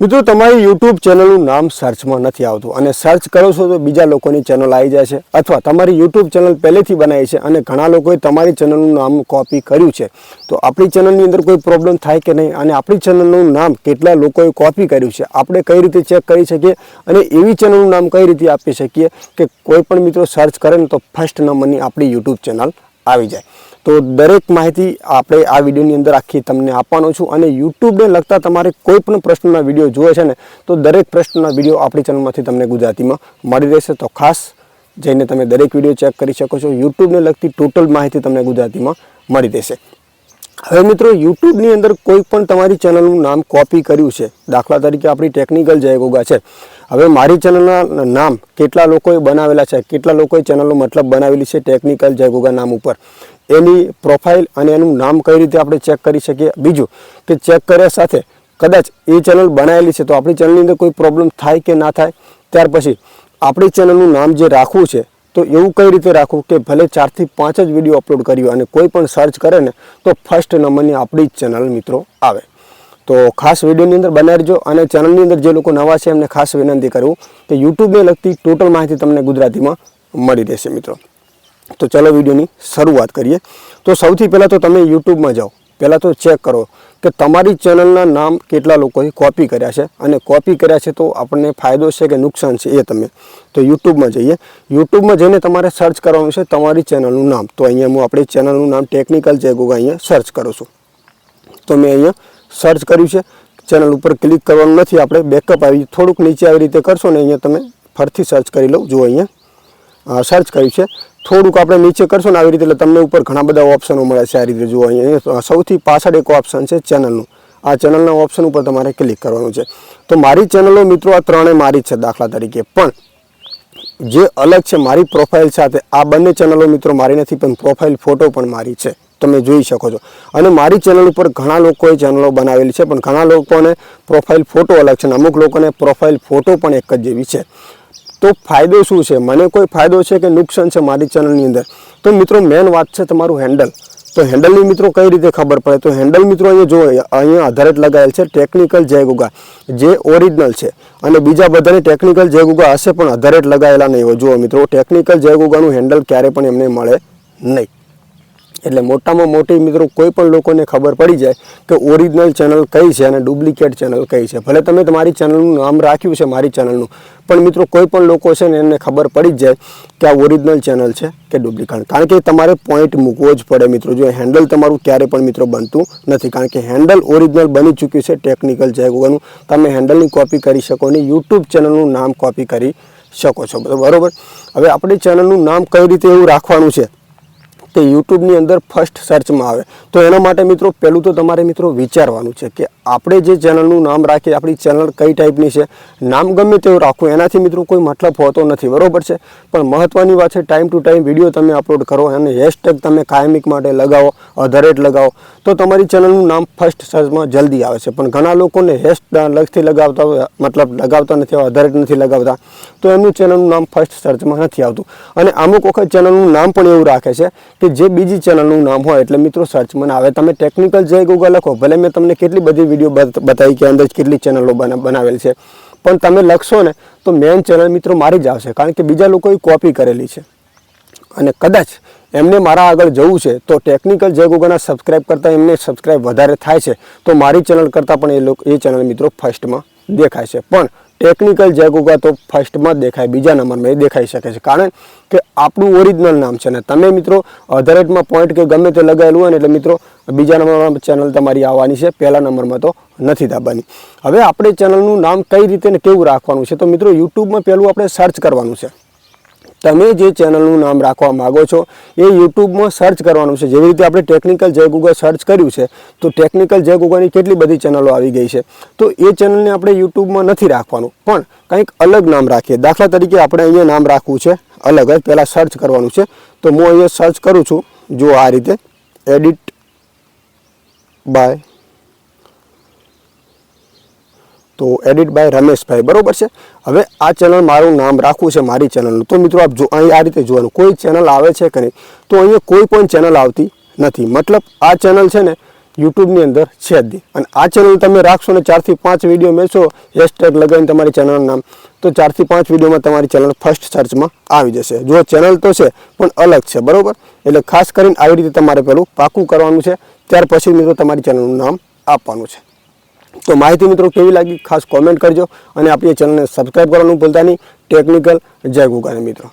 મિત્રો, તમારી યુટ્યુબ ચેનલનું નામ સર્ચમાં નથી આવતું અને સર્ચ કરો છો તો બીજા લોકોની ચેનલ આવી જાય છે અથવા તમારી યુટ્યુબ ચેનલ પહેલેથી બનાવી છે અને ઘણા લોકોએ તમારી ચેનલનું નામ કોપી કર્યું છે. તો આપણી ચેનલની અંદર કોઈ પ્રોબ્લેમ થાય કે નહીં અને આપણી ચેનલનું નામ કેટલા લોકોએ કોપી કર્યું છે, આપણે કઈ રીતે ચેક કરી શકીએ અને એવી ચેનલનું નામ કઈ રીતે આપી શકીએ કે કોઈ પણ મિત્રો સર્ચ કરે ને તો ફર્સ્ટ નંબરની આપણી યુટ્યુબ ચેનલ આવી જાય. તો દરેક માહિતી આપણે આ વિડીયોની અંદર આખી તમને આપવાનો છું અને યુટ્યુબને લગતા તમારે કોઈ પણ પ્રશ્નના વીડિયો જોવે છે ને, તો દરેક પ્રશ્નના વીડિયો આપણી ચેનલમાંથી તમને ગુજરાતીમાં મળી રહેશે. તો ખાસ જઈને તમે દરેક વીડિયો ચેક કરી શકો છો. યુટ્યુબને લગતી ટોટલ માહિતી તમને ગુજરાતીમાં મળી રહેશે. હવે મિત્રો યુટ્યુબની અંદર કોઈ પણ તમારી ચેનલનું નામ કોપી કર્યું છે, દાખલા તરીકે આપણી ટેકનિકલ જયગોગા છે. હવે મારી ચેનલના નામ કેટલા લોકોએ બનાવેલા છે, કેટલા લોકોએ ચેનલનો મતલબ બનાવેલી છે ટેકનિકલ જયગોગા નામ ઉપર. એની પ્રોફાઇલ અને એનું નામ કઈ રીતે આપણે ચેક કરી શકીએ? બીજું કે ચેક કર્યા સાથે કદાચ એ ચેનલ બનાવેલી છે તો આપણી ચેનલની અંદર કોઈ પ્રોબ્લેમ થાય કે ના થાય? ત્યાર પછી આપણી ચેનલનું નામ જે રાખવું છે તો એવું કઈ રીતે રાખવું કે ભલે ચારથી પાંચ જ વીડિયો અપલોડ કર્યો અને કોઈ પણ સર્ચ કરે ને તો ફર્સ્ટ નંબરની આપણી ચેનલ મિત્રો આવે. તો ખાસ વિડીયોની અંદર બનાવી અને ચેનલની અંદર જે લોકો નવા છે એમને ખાસ વિનંતી કરું કે યુટ્યુબને લગતી ટોટલ માહિતી તમને ગુજરાતીમાં મળી રહેશે મિત્રો. તો ચલો વિડીયોની શરૂઆત કરીએ. તો સૌથી પહેલાં તો તમે યુટ્યુબમાં જાઓ. પહેલાં તો ચેક કરો કે તમારી ચેનલના નામ કેટલા લોકોએ કોપી કર્યા છે અને કોપી કર્યા છે તો આપણને ફાયદો છે કે નુકસાન છે એ તમે તો યુટ્યુબમાં જઈએ. યુટ્યુબમાં જઈને તમારે સર્ચ કરવાનું છે તમારી ચેનલનું નામ. તો અહીંયા હું આપણી ચેનલનું નામ ટેકનિકલ જે ગોગા અહીંયા સર્ચ કરું છું. તો મેં અહીંયા સર્ચ કર્યું છે. ચેનલ ઉપર ક્લિક કરવાનું નથી આપણે. બેકઅપ આવી થોડુંક નીચે આવી રીતે કરશો ને અહીંયા તમે ફરીથી સર્ચ કરી લઉં. જો અહીંયા. સર્ચ કર્યું છે. થોડુંક આપણે નીચે કરશો ને આવી રીતે, એટલે તમને ઉપર ઘણા બધા ઓપ્શનો મળે છે આ રીતે જુઓ અહીંયા સૌથી પાછળ એક ઓપ્શન છે ચેનલનું. આ ચેનલના ઓપ્શન ઉપર તમારે ક્લિક કરવાનું છે. તો મારી ચેનલો મિત્રો આ ત્રણે મારી છે દાખલા તરીકે. પણ જે અલગ છે મારી પ્રોફાઇલ સાથે, આ બંને ચેનલો મિત્રો મારી નથી, પણ પ્રોફાઇલ ફોટો પણ મારી છે. તમે જોઈ શકો છો. અને મારી ચેનલ ઉપર ઘણા લોકોએ ચેનલો બનાવેલી છે, પણ ઘણા લોકોને પ્રોફાઇલ ફોટો અલગ છે અને અમુક લોકોને પ્રોફાઇલ ફોટો પણ એક જ જેવી છે. તો ફાયદો શું છે? મને કોઈ ફાયદો છે કે નુકસાન છે મારી ચેનલની અંદર? તો મિત્રો મેન વાત છે તમારું હેન્ડલ તો હેન્ડલની મિત્રો કઈ રીતે ખબર પડે? તો હેન્ડલ મિત્રો અહીંયા જો અહીંયા આધારિત લગાવેલ છે ટેકનિકલ જયગુગા જે ઓરિજિનલ છે. અને બીજા બધાને ટેકનિકલ જયગુગા હશે પણ આધારિત લગાવેલા નહીં હોય. જુઓ મિત્રો ટેકનિકલ જયગુગાનું હેન્ડલ ક્યારે પણ એમને મળે નહીં. એટલે મોટામાં મોટી મિત્રો કોઈ પણ લોકોને ખબર પડી જાય કે ઓરિજિનલ ચેનલ કઈ છે અને ડુપ્લિકેટ ચેનલ કઈ છે. ભલે તમે તમારી ચેનલનું નામ રાખ્યું છે, મારી ચેનલનું પણ મિત્રો કોઈ પણ લોકો છે ને એને ખબર પડી જ જાય કે આ ઓરિજિનલ ચેનલ છે કે ડુપ્લિકેટ કારણ કે તમારે પોઈન્ટ મૂકવો જ પડે મિત્રો. જો હેન્ડલ તમારું ક્યારે પણ મિત્રો બનતું નથી. કારણ કે હેન્ડલ ઓરિજિનલ બની ચૂક્યું છે ટેકનિકલ છે ગૂગલનું તમે હેન્ડલની કોપી કરી શકો અને યુટ્યુબ ચેનલનું નામ કોપી કરી શકો છો. બરોબર? હવે આપણી ચેનલનું નામ કઈ રીતે એવું રાખવાનું છે? તે યુટ્યુબની અંદર ફર્સ્ટ સર્ચમાં આવે. તો એના માટે મિત્રો, પહેલું તો તમારે મિત્રો વિચારવાનું છે કે આપણે જે ચેનલનું નામ રાખીએ, આપણી ચેનલ કઈ ટાઈપની છે નામ ગમે તેવું રાખવું, એનાથી મિત્રો કોઈ મતલબ હોતો નથી, બરોબર છે? પણ મહત્ત્વની વાત છે ટાઈમ ટુ ટાઈમ વીડિયો તમે અપલોડ કરો અને હેશટેગ તમે કાયમિક માટે લગાવો, અધરેટ લગાવો, તો તમારી ચેનલનું નામ ફર્સ્ટ સર્ચમાં જલ્દી આવે છે. પણ ઘણા લોકોને હેશ લગથી લગાવતા મતલબ લગાવતા નથી, અધરેટ નથી લગાવતા, તો એમનું ચેનલનું નામ ફર્સ્ટ સર્ચમાં નથી આવતું. અને અમુક વખત ચેનલનું નામ પણ એવું રાખે છે કે જે બીજી ચેનલનું નામ હોય, એટલે મિત્રો સર્ચમાં આવે. તમે ટેકનિકલ જય ગૂગલ લખો, ભલે મેં તમને કેટલી બધી વીડિયો બતાવી કે અંદર કેટલી ચેનલો બનાવેલ છે. પણ તમે લખશો ને, તો મેઇન ચેનલ મિત્રો મારી જ આવશે. કારણ કે બીજા લોકોએ કોપી કરેલી છે. અને કદાચ એમને મારા આગળ જવું છે, તો ટેકનિકલ જય ગૂગલના સબસ્ક્રાઇબ કરતાં એમને સબસ્ક્રાઇબ વધારે થાય છે, તો મારી ચેનલ કરતાં પણ એ લોકો, એ ચેનલ મિત્રો ફર્સ્ટમાં દેખાય છે. પણ ટેકનિકલ જેગુગા ગૂગા તો ફર્સ્ટમાં દેખાય, બીજા નંબરમાં એ દેખાઈ શકે છે. કારણ કે આપણું ઓરિજિનલ નામ છે ને તમે મિત્રો અધરેટમાં પોઈન્ટ કે ગમે તે લગાવેલું હોય ને એટલે મિત્રો બીજા નંબરમાં ચેનલ તમારી આવવાની છે. પહેલા નંબરમાં તો નથી દાબવાની હવે આપણે ચેનલનું નામ કઈ રીતે ને કેવું રાખવાનું છે? તો મિત્રો યુટ્યુબમાં પહેલું આપણે સર્ચ કરવાનું છે. તમે જે ચેનલનું નામ રાખવા માગો છો, એ યુટ્યુબમાં સર્ચ કરવાનું છે. જેવી રીતે આપણે ટેકનિકલ જય ગૂગલ સર્ચ કર્યું છે, તો ટેકનિકલ જય ગૂગલની કેટલી બધી ચેનલો આવી ગઈ છે. તો એ ચેનલને આપણે યુટ્યુબમાં નથી રાખવાનું. પણ કંઈક અલગ નામ રાખીએ. દાખલા તરીકે આપણે અહીંયા નામ રાખવું છે, અલગ જ. પહેલાં સર્ચ કરવાનું છે. તો હું અહીંયા સર્ચ કરું છું, જો આ રીતે, એડિટ બાય તો એડિટ બાય રમેશભાઈ બરોબર છે? હવે આ ચેનલ મારું નામ રાખવું છે, મારી ચેનલનું તો મિત્રો આપ જો, અહીં આ રીતે જોવાનું, કોઈ ચેનલ આવે છે કે નહીં? તો અહીંયા કોઈ પણ ચેનલ આવતી નથી. મતલબ આ ચેનલ છે ને યુટ્યુબની અંદર છે જ અને આ ચેનલ તમે રાખશો ને, ચારથી પાંચ વીડિયો મેળશો હેશટેગ લગાવીને તમારી ચેનલનું નામ, તો ચારથી પાંચ વિડીયોમાં તમારી ચેનલ ફર્સ્ટ સર્ચમાં આવી જશે. જો ચેનલ તો છે, પણ અલગ છે, બરાબર? એટલે ખાસ કરીને આવી રીતે તમારે પેલું પાકું કરવાનું છે. ત્યાર પછી મિત્રો તમારી ચેનલનું નામ આપવાનું છે. તો માહિતી મિત્રો કેવી લાગી ખાસ કોમેન્ટ કરજો અને આપણી ચેનલને સબસ્ક્રાઈબ કરવાનું ભૂલતા નહીં. ટેકનિકલ જય ગુગાને મિત્રો.